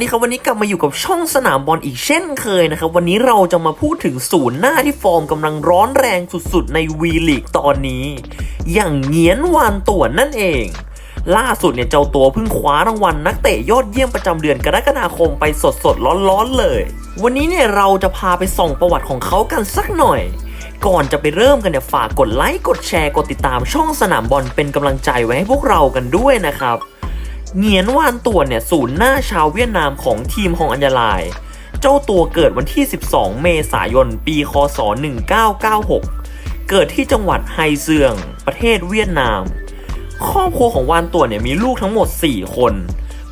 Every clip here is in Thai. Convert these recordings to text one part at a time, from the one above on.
ดีครับวันนี้กลับมาอยู่กับช่องสนามบอลอีกเช่นเคยนะครับวันนี้เราจะมาพูดถึงศูนย์หน้าที่ฟอร์มกำลังร้อนแรงสุดๆ ในวีลีกตอนนี้ อย่างเงียนวานต่วนนั่นเอง ล่าสุดเนี่ยเจ้าตัวเพิ่งคว้ารางวัลนักเตะยอดเยี่ยมประจำเดือนกรกฎาคมไปสดๆร้อนๆเลย วันนี้เนี่ยเราจะพาไปส่องประวัติของเขากันสักหน่อยก่อนจะไปเริ่มกันเนี่ยฝากกดไลค์กดแชร์กดติดตามช่องสนามบอลเป็นกำลังใจไว้ให้พวกเรากันด้วยนะครับ เหงียนวานต่วนเนี่ยศูนย์หน้าชาวเวียดนามของทีมฮองอัญญาลาย เจ้าตัวเกิดวันที่ 12 เมษายน ปี คศ 1996 เกิดที่จังหวัดไฮเซืองประเทศเวียดนาม ครอบครัวของวานต่วนเนี่ยมีลูกทั้งหมด 4 คน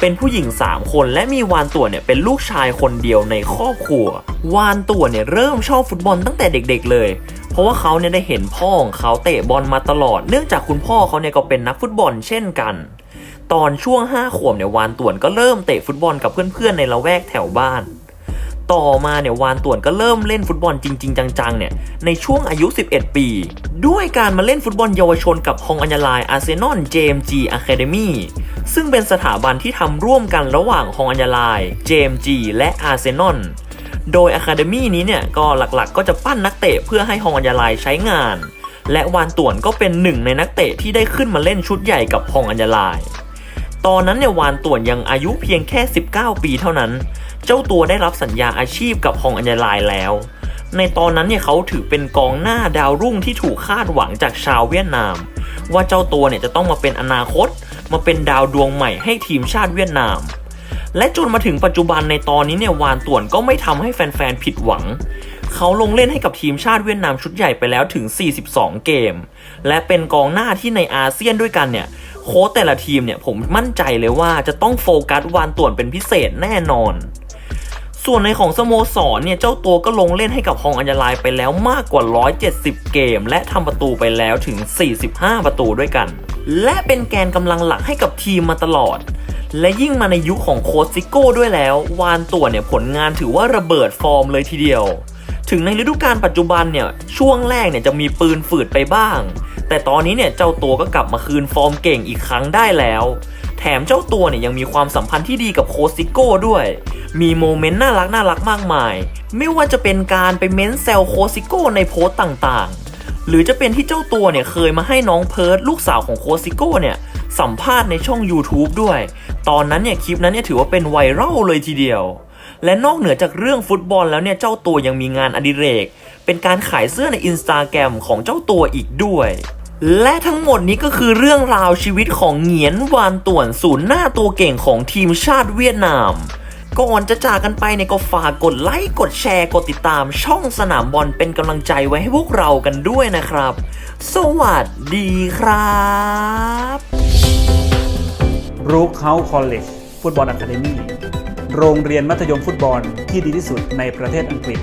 เป็นผู้หญิง 3 คนและมีวานต่วนเนี่ยเป็นลูกชายคนเดียวในครอบครัว วานต่วนเนี่ยเริ่มชอบฟุตบอลตั้งแต่เด็กๆ เลยเพราะว่าเขาเนี่ยได้เห็นพ่อของเขาเตะบอลมาตลอด เนื่องจากคุณพ่อเขาเนี่ยก็เป็นนักฟุตบอลเช่นกัน ตอนช่วง5ขวบเนี่ยวานต่วนก็เริ่มเตะฟุตบอลกับเพื่อนๆในละแวกแถวบ้าน ต่อมาเนี่ยวานต่วนก็เริ่มเล่นฟุตบอลจริง ๆ จังๆเนี่ยในช่วงอายุ 11 ปี ด้วยการมาเล่นฟุตบอลเยาวชนกับฮองอัญญาลายอาร์เซนอล JMG Academy ซึ่งเป็นสถาบันที่ทำร่วมกันระหว่างฮองอัญญาลาย JMG และอาร์เซนอลโดย Academy นี้เนี่ยก็หลักๆ ก็จะปั้นนักเตะเพื่อให้ฮองอัญญาลายใช้งาน และวานต่วนก็เป็นหนึ่งในนักเตะที่ได้ขึ้นมาเล่นชุดใหญ่กับฮองอัญญาลาย ตอนนั้นเนี่ยวานต่วนยังอายุเพียงแค่ 19 ปีเท่านั้น เจ้าตัวได้รับสัญญาอาชีพกับฮองอัญญาลายแล้ว ในตอนนั้นเนี่ยเขาถือเป็นกองหน้าดาวรุ่งที่ถูกคาดหวังจากชาวเวียดนาม ว่าเจ้าตัวเนี่ยจะต้องมาเป็นอนาคต มาเป็นดาวดวงใหม่ให้ทีมชาติเวียดนาม และจนมาถึงปัจจุบันในตอนนี้เนี่ยวานต่วนก็ไม่ทำให้แฟนๆผิดหวังเขาลงเล่นให้กับทีมชาติเวียดนามชุดใหญ่ไปแล้วถึง 42 เกม และเป็นกองหน้าที่ในอาเซียนด้วยกันเนี่ย โค้ชแต่ละทีมเนี่ยผมมั่นใจเลยว่าจะต้องโฟกัสวานต่วนเป็นพิเศษแน่นอน ส่วนในของสโมสรเนี่ยเจ้าตัวก็ลงเล่นให้กับฮองอัญญาลายไปแล้วมากกว่า 170 เกม และทำประตูไปแล้วถึง 45 ประตูด้วยกัน และเป็นแกนกำลังหลักให้กับทีมมาตลอดและยิ่งมาในยุคของโค้ชซิโก้ด้วยแล้ว วานตัวเนี่ยผลงานถือว่าระเบิดฟอร์มเลยทีเดียว ถึงในฤดูกาลปัจจุบันเนี่ยช่วงแรกเนี่ยจะมีปืนฝืดไปบ้าง แต่ตอนนี้เนี่ยเจ้าตัวก็กลับมาคืนฟอร์มเก่งอีกครั้งได้แล้ว แถมเจ้าตัวเนี่ยยังมีความสัมพันธ์ที่ดีกับโคซิโก้ด้วย มีโมเมนต์น่ารักน่ารักมากมาย ไม่ว่าจะเป็นการไปเม้นแซวโคซิโก้ในโพสต์ต่างๆ หรือจะเป็นที่เจ้าตัวเนี่ยเคยมาให้น้องเพิร์ดลูกสาวของโคซิโก้เนี่ยสัมภาษณ์ในช่อง YouTube ด้วย ตอนนั้นเนี่ยคลิปนั้นเนี่ยถือว่าเป็นไวรัลเลยทีเดียว และนอกเหนือจากเรื่องฟุตบอลแล้วเนี่ยเจ้าตัวยังมีงานอดิเรก เป็นการขายเสื้อในอินสตาแกรมของเจ้าตัวอีกด้วย และทั้งหมดนี้ก็คือเรื่องราวชีวิตของเหงียนวานต่วนศูนย์หน้าตัวเก่งของทีมชาติเวียดนาม ก่อนจะจากกันไปเนี่ยก็ฝากกดไลค์กดแชร์กดติดตามช่องสนามบอลเป็นกำลังใจไว้ให้พวกเรากันด้วยนะครับ สวัสดีครับรูคเฮาส์คอลเลจฟุตบอลอะคาเดมี่โรงเรียนมัธยมฟุตบอลที่ดีที่สุดในประเทศอังกฤษ